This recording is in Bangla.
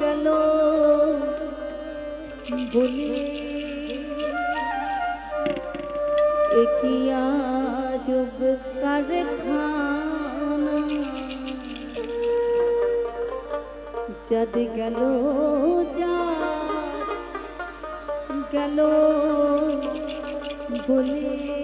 গেল বলে একিয়া যোগ কারখানা? যদ গেল যা গেল বলে।